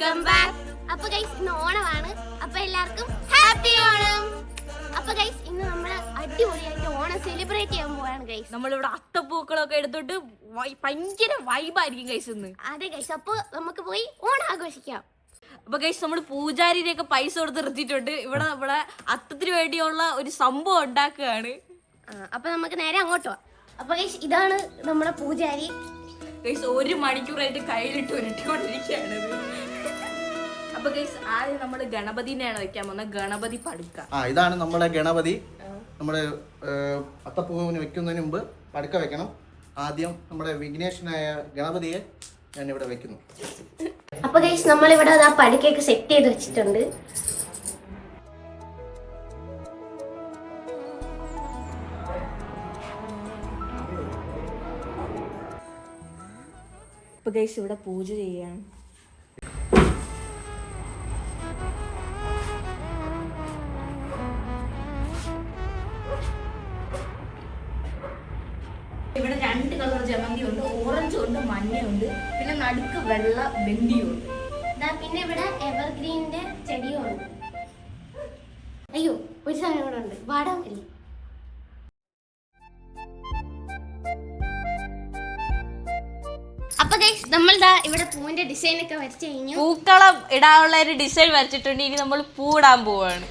Welcome back. അപ്പൊ guys ഇന്ന് ഓണമാണ്. അപ്പൊ എല്ലാവർക്കും ഹാപ്പി ഓണം. അപ്പൊ ഗൈസ് ഇന്ന് നമ്മൾ അടിപൊളിയായിട്ട് ഓണം സെലിബ്രേറ്റ് ചെയ്യാൻ പോവാണ് ഗൈസ് നമ്മളിവിടെ അത്തപ്പൂക്കളൊക്കെ എടുത്തിട്ട് വൈ- ഭയങ്കര വൈബായിരിക്കും ഗൈസ് ഇന്ന്. അതെ ഗൈസ് അപ്പൊ നമുക്ക് പോയി ഓണം ആഘോഷിക്കാം. അപ്പൊ ഗൈസ് നമ്മൾ പൂജാരിനെയൊക്കെ പൈസ കൊടുത്ത് നിർത്തിയിട്ടുണ്ട്. ഇവിടെ നമ്മളെ അത്തത്തിന് വേണ്ടിയുള്ള ഒരു സംഭവം ഉണ്ടാക്കുകയാണ്. ആ, അപ്പൊ നമുക്ക് നേരെ അങ്ങോട്ട് പോവാം. അപ്പൊ ഗൈസ് ഇതാണ് നമ്മുടെ പൂജാരി. ഗൈസ് ഒരു മണിക്കൂറായിട്ട് കയ്യിലിട്ട് ഉരുട്ടിക്കൊണ്ടിരിക്കുകയാണ് ഇത്. അപ്പൊ ഗൈസ് ആദ്യം നമ്മൾ ഗണപതിനെയാണ് വെക്കാൻ പോകുന്നത്. ഗണപതി പടുക്ക. ആ ഇതാണ് നമ്മുടെ ഗണപതി. നമ്മുടെ അത്തപ്പൂവിന് വെക്കുന്നതിന് മുമ്പ് പടുക്ക വെക്കണം. ആദ്യം നമ്മുടെ വിഘ്നേഷനായ ഗണപതിയെ ഞാൻ ഇവിടെ വെക്കുന്നു. അപ്പൊ ഗൈസ് നമ്മൾ ഇവിടെ ആ പടുക്കയൊക്കെ സെറ്റ് ചെയ്ത് വെച്ചിട്ടുണ്ട്. ഇപ്പൊ ഗൈസ് ഇവിടെ പൂജ ചെയ്യാൻ ജമന്തി ഉണ്ട് ഓറഞ്ച് ഉണ്ട് മഞ്ഞയുണ്ട് പിന്നെ നടുക്ക് വെള്ള ദാ പിന്നെ ഇവിടെ എവർഗ്രീനിന്റെ ചെടിയുണ്ട്. അയ്യോ ഒരു സാധനം കൂടെ ഉണ്ട്. വാടാമല്ലി അപ്പൊ ഗൈസ് നമ്മൾ ദാ ഇവിടെ പൂവിന്റെ ഡിസൈൻ ഒക്കെ വരച്ചു കഴിഞ്ഞു. പൂക്കളം ഇടാനുള്ള ഒരു ഡിസൈൻ വരച്ചിട്ടുണ്ട്. ഇനി നമ്മൾ പൂടാൻ പോവാണ്.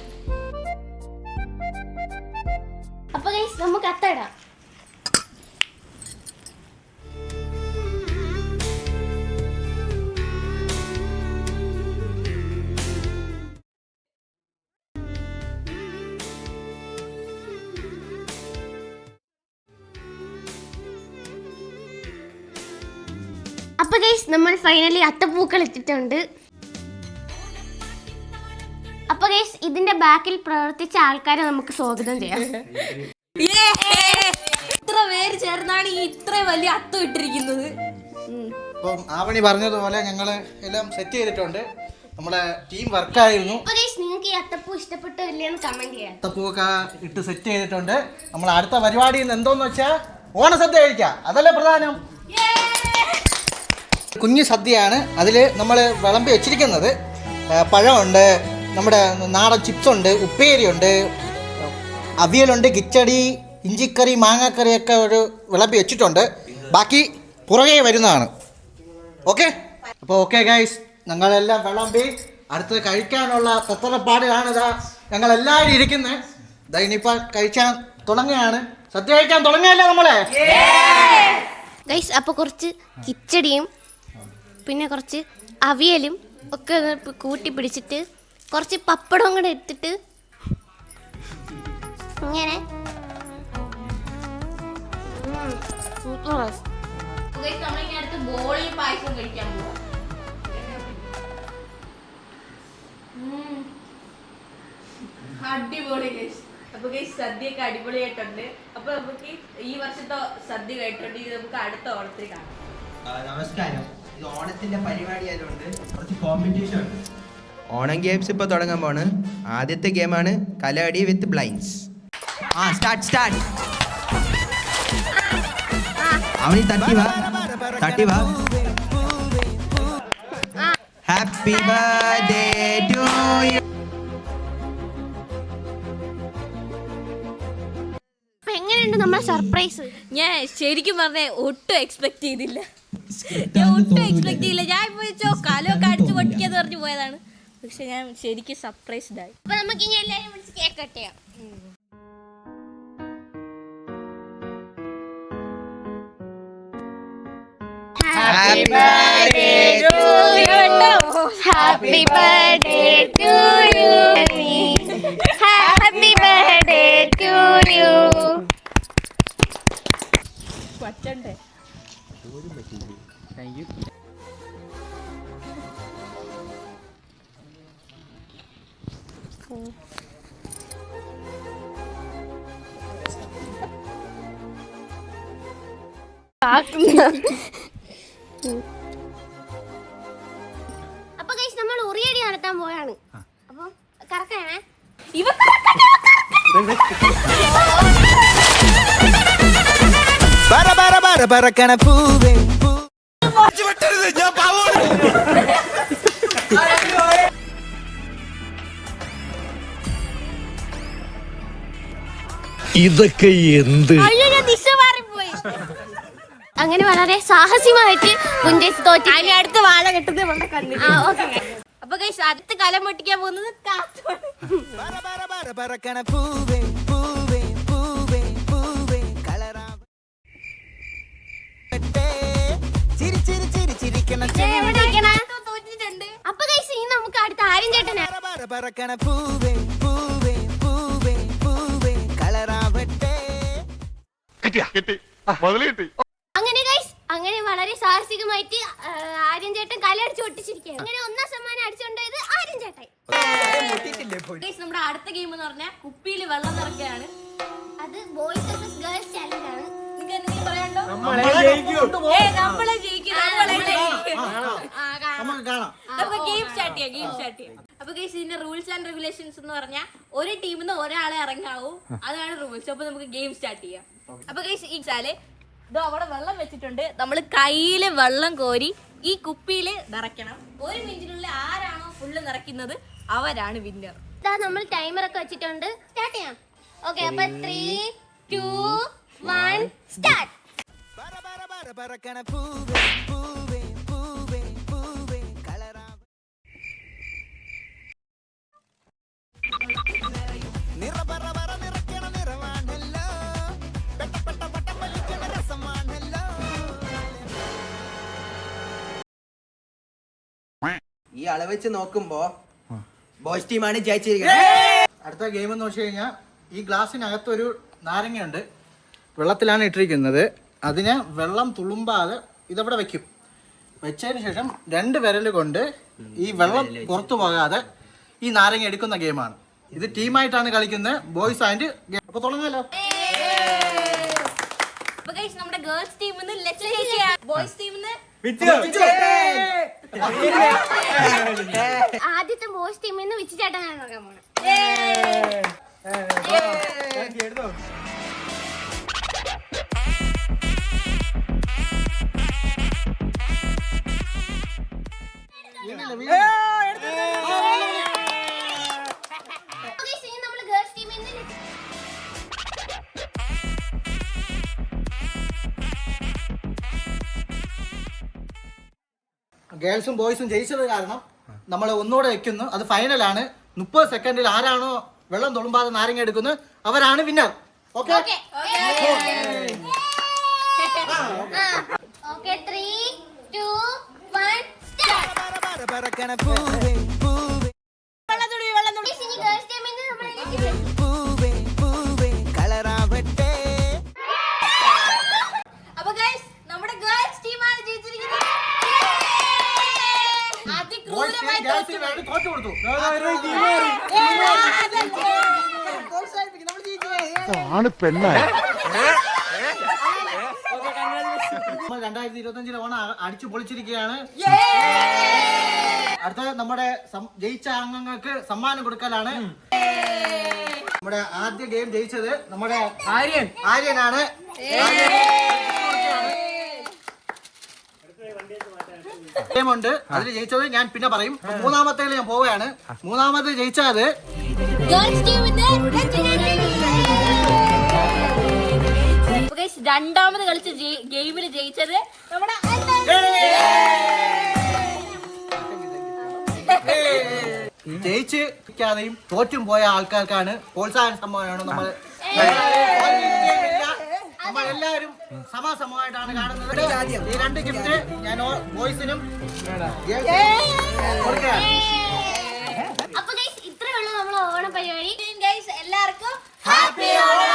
അപ്പൊ ഗൈസ് നമ്മൾ ഫൈനലി അത്തപ്പൂക്കൾ എത്തിയിട്ടുണ്ട് അപ്പൊ ഗൈസ് ഇതിന്റെ ബാക്കിൽ പ്രവർത്തിച്ച ആൾക്കാരെ നമുക്ക് സ്വാഗതം ചെയ്യാം. ഇത്ര പേര് ചേർന്നാണ് ഈ ഇത്ര വലിയ അത്തം ഇട്ടിരിക്കുന്നത്. അപ്പം ആവണി പറഞ്ഞതുപോലെ ഞങ്ങൾ എല്ലാം സെറ്റ് ചെയ്തിട്ടുണ്ട്. നമ്മുടെ ടീം വർക്കായിരുന്നു നിങ്ങൾക്ക് ഈ അത്തപ്പൂ ഇഷ്ടപ്പെട്ടോ ഇല്ലയെന്ന് കമന്റ് ചെയ്യാം. അത്തപ്പൂവൊക്കെ ഇട്ട് സെറ്റ് ചെയ്തിട്ടുണ്ട്. നമ്മൾ അടുത്ത പരിപാടി എന്തോന്ന് വെച്ചാൽ ഓണസദ്യ കഴിക്കാം. അതല്ലേ പ്രധാനം? കുഞ്ഞു സദ്യയാണ്. അതിൽ നമ്മൾ വിളമ്പി വെച്ചിരിക്കുന്നത്. പഴമുണ്ട് നമ്മുടെ നാടൻ ചിപ്സ് ഉണ്ട് ഉപ്പേരിയുണ്ട് അവിയലുണ്ട് കിച്ചടി ഇഞ്ചിക്കറി മാങ്ങാക്കറിയൊക്കെ ഒരു വിളമ്പി വെച്ചിട്ടുണ്ട്. ബാക്കി പുറകെ വരുന്നതാണ്. ഓക്കെ? അപ്പോൾ ഓക്കെ ഗൈസ് ഞങ്ങളെല്ലാം വിളമ്പി അടുത്ത് കഴിക്കാനുള്ള ഞങ്ങൾ എല്ലാവരും ഇരിക്കുന്നത് ഇനിയിപ്പോൾ കഴിക്കാൻ തുടങ്ങുകയാണ്. സദ്യ കഴിക്കാൻ തുടങ്ങിയല്ലേ നമ്മളെ? ഗൈസ് അപ്പോൾ കുറച്ച് കിച്ചടിയും പിന്നെ കുറച്ച് അവിയലും ഒക്കെ കൂട്ടി പിടിച്ചിട്ട് കുറച്ച് പപ്പടവും കൂടെ ഇട്ടിട്ട് ഇങ്ങനെ. ഉം, super guys. നമ്മളിങ്ങനെ അടുത്ത് ബോളി പായസം കഴിക്കാൻ പോവാം. അടിപൊളി guys. അപ്പൊ ഗൈസ് സദ്യയൊക്കെ അടിപൊളിയായിട്ടുണ്ട്. അപ്പൊ നമുക്ക് ഈ വർഷത്തെ സദ്യ കഴിട്ടുണ്ട് ഇത് നമുക്ക് അടുത്ത ഓണത്തിൽ കാണാം. നമസ്കാരം. ഇത് ഓണത്തിന്റെ പരിപാടി ആയതുകൊണ്ട് കുറച്ച് കോമ്പറ്റീഷൻ ഉണ്ട്. ഓണം ഗെയിംസ് ഇപ്പോൾ തുടങ്ങാൻ പോണ്. ആദ്യത്തെ ഗെയിമാണ് കലാടി വിത്ത് ബ്ലൈൻഡ്സ് ആ സ്റ്റാർട്ട് സ്റ്റാർട്ട് അവനി തട്ടി വാ. തട്ടി വാ. ഹാപ്പി ബർത്ത്ഡേ ടു യു എങ്ങനെയുണ്ട് നമ്മുടെ സർപ്രൈസ് ഞാൻ ശരിക്കും പറഞ്ഞ ഒട്ടും എക്സ്പെക്ട് ചെയ്തില്ല. ഞാൻ ഒട്ടും എക്സ്പെക്ട് ചെയ്തില്ല ഞാൻ വെച്ചോ കലമൊക്കെ അടിച്ചു പൊട്ടിക്കാന്ന് പറഞ്ഞു പോയതാണ്. പക്ഷെ ഞാൻ ശരിക്കും സർപ്രൈസ്ഡ് ആയി. അപ്പൊ നമുക്ക് ഇനി എല്ലാരും വിളിച്ച് കേക്ക് കട്ട് ചെയ്യാം. Happy birthday Happy birthday to you. Happy birthday to you. പറ്റണ്ടേ? അപ്പൊ കൈസ് നമ്മൾ ഉറിയടി നടത്താൻ പോയാണ് അപ്പൊ കറക്കണേ. ഇവ പറ ഞാൻ ഇതൊക്കെ എന്ത്? അങ്ങനെ വളരെ സാഹസികമായിട്ട് അടുത്ത വാഴ കെട്ടത് അപ്പൊ അടുത്ത കലം പൊട്ടിക്കാൻ പോകുന്നത് കാത്തോട്. അപ്പൊ ഇനി നമുക്ക് അടുത്ത ആര്യം ചേട്ടനാ. അങ്ങനെ ഗൈസ് അങ്ങനെ വളരെ സാഹസികമായിട്ട് ആര്യം ആര്യൻ ചേട്ടൻ കലയടിച്ച് ഒട്ടിച്ചിരിക്കുകയാണ്. അങ്ങനെ ഒന്നാം സമ്മാനം അടിച്ചുകൊണ്ടത് ആര്യൻ ചേട്ടൻ ഗൈസ് നമ്മുടെ അടുത്ത ഗെയിം എന്ന് പറഞ്ഞാൽ കുപ്പിയിൽ വെള്ളം നിറയ്ക്കുകയാണ്. അത് ബോയ്സ് ഗേൾസ് ചാലഞ്ച് ആണ്. നിങ്ങൾക്ക് എന്തെങ്കിലും പറയണ്ടോ ഏ, നമ്മളെ ജയിക്കും. നമുക്ക് കാണാം. നമുക്ക് ഗെയിം സ്റ്റാർട്ട് ചെയ്യാം ഗെയിം സ്റ്റാർട്ട് ചെയ്യാം. അപ്പൊ ഗൈസ് ഇതിന്റെ റൂൾസ് ആൻഡ് റെഗുലേഷൻസ് എന്ന് പറഞ്ഞാൽ ഒരു ടീമിൽ നിന്ന് ഒരാളെ ഇറങ്ങാവൂ. അതാണ് റൂൾസ് അപ്പൊ നമുക്ക് ഗെയിം സ്റ്റാർട്ട് ചെയ്യാം. അപ്പൊ ഗൈസ് ഈ ചാൽ ഇതോ അവിടെ വെള്ളം വെച്ചിട്ടുണ്ട്. നമ്മൾ കയ്യിൽ വെള്ളം കോരി ഈ കുപ്പിയിൽ നിറയ്ക്കണം. ഒരു മിനിറ്റിനുള്ളിൽ ആരാണോ ഫുള്ള് നിറയ്ക്കുന്നത്? അവരാണ് വിന്നർ ഇതാ നമ്മൾ ടൈമർ ഒക്കെ വെച്ചിട്ടുണ്ട്. സ്റ്റാർട്ട് ചെയ്യാം. ഓക്കെ അപ്പൊ ത്രീ ടു വൺ സ്റ്റാർട്ട് ഈ അളവ് വെച്ച് നോക്കുമ്പോ ബോയ്സ് ടീമാണ് ജയിച്ചിരിക്കുന്നത്. അടുത്ത ഗെയിം എന്ന് വെച്ച് കഴിഞ്ഞാൽ ഈ ഗ്ലാസ്സിനകത്തൊരു നാരങ്ങയുണ്ട്. വെള്ളത്തിലാണ് ഇട്ടിരിക്കുന്നത്. അതിനെ വെള്ളം തുളുമ്പാതെ ഇതവിടെ വെക്കും. വെച്ചതിന് ശേഷം രണ്ട് വിരൽ കൊണ്ട് ഈ വെള്ളം പുറത്തു പോകാതെ ഈ നാരങ്ങ എടുക്കുന്ന ഗെയിമാണ് ഇത് ടീമായിട്ടാണ് കളിക്കുന്നത്. ബോയ്സ് ആൻഡ് അപ്പൊ തുടങ്ങാലോ. അപ്പൊ ഗൈസ് നമ്മുടെ ഗേൾസ് ടീമിൽ നിന്ന് ബോയ്സ് ടീമിൽ നിന്ന് ആദ്യത്തെ മോസ്റ്റ് ടീമിൽ നിന്ന് വിച്ചു ചേട്ടനാണ് നോക്കാൻ പോണത്. ഗേൾസും ബോയ്സും ജയിച്ചത് കാരണം നമ്മൾ ഒന്നുകൂടെ വെക്കുന്നു അത് ഫൈനലാണ് മുപ്പത് സെക്കൻഡിൽ ആരാണോ വെള്ളം തുളുമ്പാതെ നാരങ്ങ എടുക്കുന്നത് അവരാണ് winner okay okay three two one one, start. തോറ്റു പെണ്ണായി. കൊടുത്തു നമ്മൾ രണ്ടായിരത്തി ഇരുപത്തിയഞ്ചിലെ ഓണം അടിച്ചു പൊളിച്ചിരിക്കുകയാണ്. അടുത്ത നമ്മുടെ ജയിച്ച അംഗങ്ങൾക്ക് സമ്മാനം കൊടുക്കലാണ്. നമ്മുടെ ആദ്യ ഗെയിം ജയിച്ചത് നമ്മുടെ ആര്യൻ. ആര്യനാണ്. ഗെയിമുണ്ട് അതിൽ ജയിച്ചത് ഞാൻ പിന്നെ പറയും. മൂന്നാമത്തെ ഞാൻ പോവുകയാണ്. മൂന്നാമത്തെ ജയിച്ചത് രണ്ടാമത് കളിച്ച് ഗെയിമിൽ ജയിച്ചത് നമ്മുടെ ജയിച്ച് തോറ്റും പോയ ആൾക്കാർക്കാണ് പ്രോത്സാഹന സമ്മാനമാണ് നമ്മൾ നമ്മൾ എല്ലാവരും സമാസമമായിട്ടാണ് കാണുന്നത്. ഈ രണ്ട് ഗിഫ്റ്റ് ഞാൻ ബോയ്സിനും അപ്പൊ ഇത്രയുള്ള നമ്മൾ ഓണ പരിപാടി. എല്ലാവർക്കും ഹാപ്പി ഓണം